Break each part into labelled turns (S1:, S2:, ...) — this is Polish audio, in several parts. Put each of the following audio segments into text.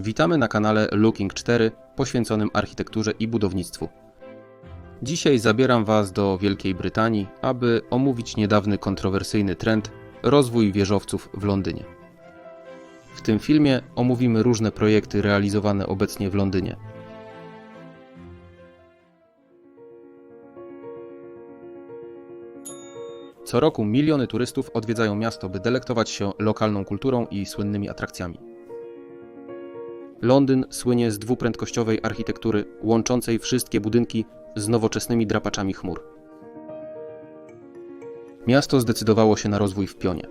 S1: Witamy na kanale Looking 4 poświęconym architekturze i budownictwu. Dzisiaj zabieram Was do Wielkiej Brytanii, aby omówić niedawny kontrowersyjny trend rozwój wieżowców w Londynie. W tym filmie omówimy różne projekty realizowane obecnie w Londynie. Co roku miliony turystów odwiedzają miasto, by delektować się lokalną kulturą i słynnymi atrakcjami. Londyn słynie z dwuprędkościowej architektury łączącej wszystkie budynki z nowoczesnymi drapaczami chmur. Miasto zdecydowało się na rozwój w pionie.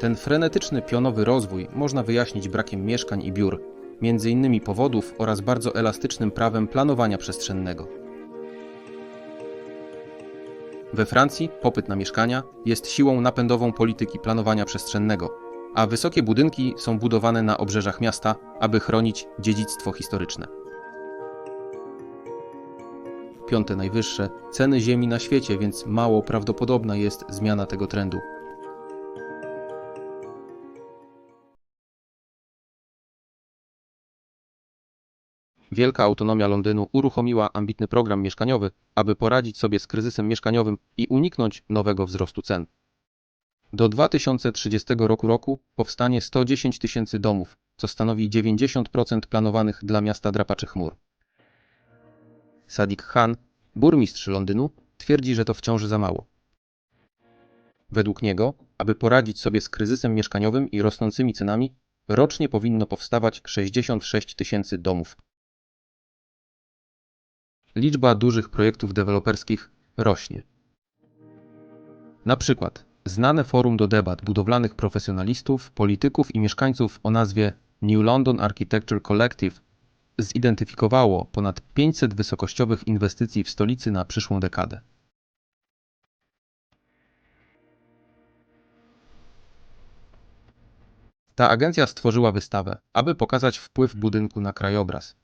S1: Ten frenetyczny pionowy rozwój można wyjaśnić brakiem mieszkań i biur, między innymi powodów oraz bardzo elastycznym prawem planowania przestrzennego. We Francji popyt na mieszkania jest siłą napędową polityki planowania przestrzennego, a wysokie budynki są budowane na obrzeżach miasta, aby chronić dziedzictwo historyczne. Piąte najwyższe ceny ziemi na świecie, więc mało prawdopodobna jest zmiana tego trendu. Wielka autonomia Londynu uruchomiła ambitny program mieszkaniowy, aby poradzić sobie z kryzysem mieszkaniowym i uniknąć nowego wzrostu cen. Do 2030 roku, roku powstanie 110 tysięcy domów, co stanowi 90% planowanych dla miasta drapaczy chmur. Sadiq Khan, burmistrz Londynu, twierdzi, że to wciąż za mało. Według niego, aby poradzić sobie z kryzysem mieszkaniowym i rosnącymi cenami, rocznie powinno powstawać 66 tysięcy domów. Liczba dużych projektów deweloperskich rośnie. Na przykład znane forum do debat budowlanych profesjonalistów, polityków i mieszkańców o nazwie New London Architecture Collective zidentyfikowało ponad 500 wysokościowych inwestycji w stolicy na przyszłą dekadę. Ta agencja stworzyła wystawę, aby pokazać wpływ budynku na krajobraz.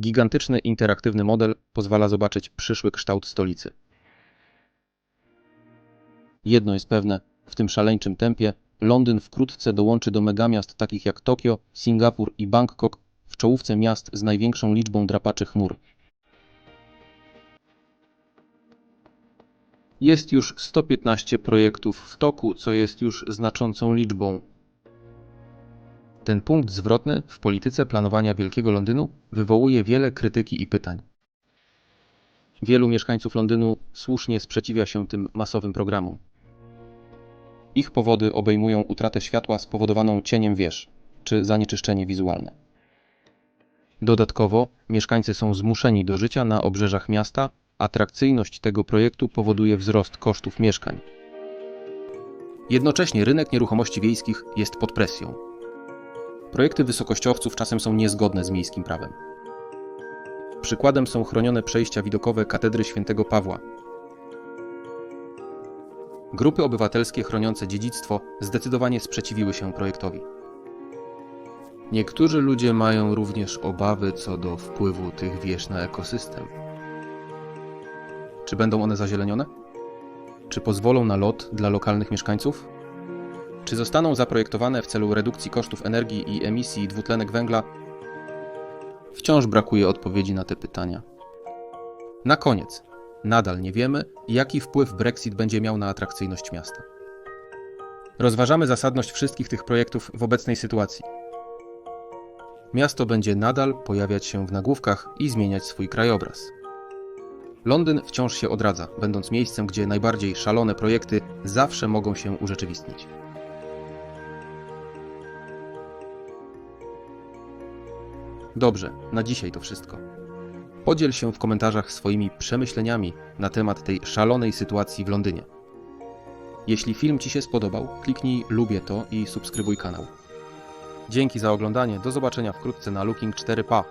S1: Gigantyczny interaktywny model pozwala zobaczyć przyszły kształt stolicy. Jedno jest pewne, w tym szaleńczym tempie Londyn wkrótce dołączy do megamiast takich jak Tokio, Singapur i Bangkok w czołówce miast z największą liczbą drapaczy chmur. Jest już 115 projektów w toku, co jest już znaczącą liczbą. Ten punkt zwrotny w polityce planowania Wielkiego Londynu wywołuje wiele krytyki i pytań. Wielu mieszkańców Londynu słusznie sprzeciwia się tym masowym programom. Ich powody obejmują utratę światła spowodowaną cieniem wież czy zanieczyszczenie wizualne. Dodatkowo mieszkańcy są zmuszeni do życia na obrzeżach miasta, atrakcyjność tego projektu powoduje wzrost kosztów mieszkań. Jednocześnie rynek nieruchomości wiejskich jest pod presją. Projekty wysokościowców czasem są niezgodne z miejskim prawem. Przykładem są chronione przejścia widokowe katedry świętego Pawła. Grupy obywatelskie chroniące dziedzictwo zdecydowanie sprzeciwiły się projektowi. Niektórzy ludzie mają również obawy co do wpływu tych wież na ekosystem. Czy będą one zazielenione? Czy pozwolą na lot dla lokalnych mieszkańców? Czy zostaną zaprojektowane w celu redukcji kosztów energii i emisji dwutlenek węgla Wciąż brakuje odpowiedzi na te pytania. Na koniec, nadal nie wiemy, jaki wpływ Brexit będzie miał na atrakcyjność miasta. Rozważamy zasadność wszystkich tych projektów w obecnej sytuacji. Miasto będzie nadal pojawiać się w nagłówkach i zmieniać swój krajobraz. Londyn wciąż się odradza, będąc miejscem, gdzie najbardziej szalone projekty zawsze mogą się urzeczywistnić. Dobrze, na dzisiaj to wszystko. Podziel się w komentarzach swoimi przemyśleniami na temat tej szalonej sytuacji w Londynie. Jeśli film Ci się spodobał, kliknij lubię to i subskrybuj kanał. Dzięki za oglądanie, do zobaczenia wkrótce na Looking 4 Pa.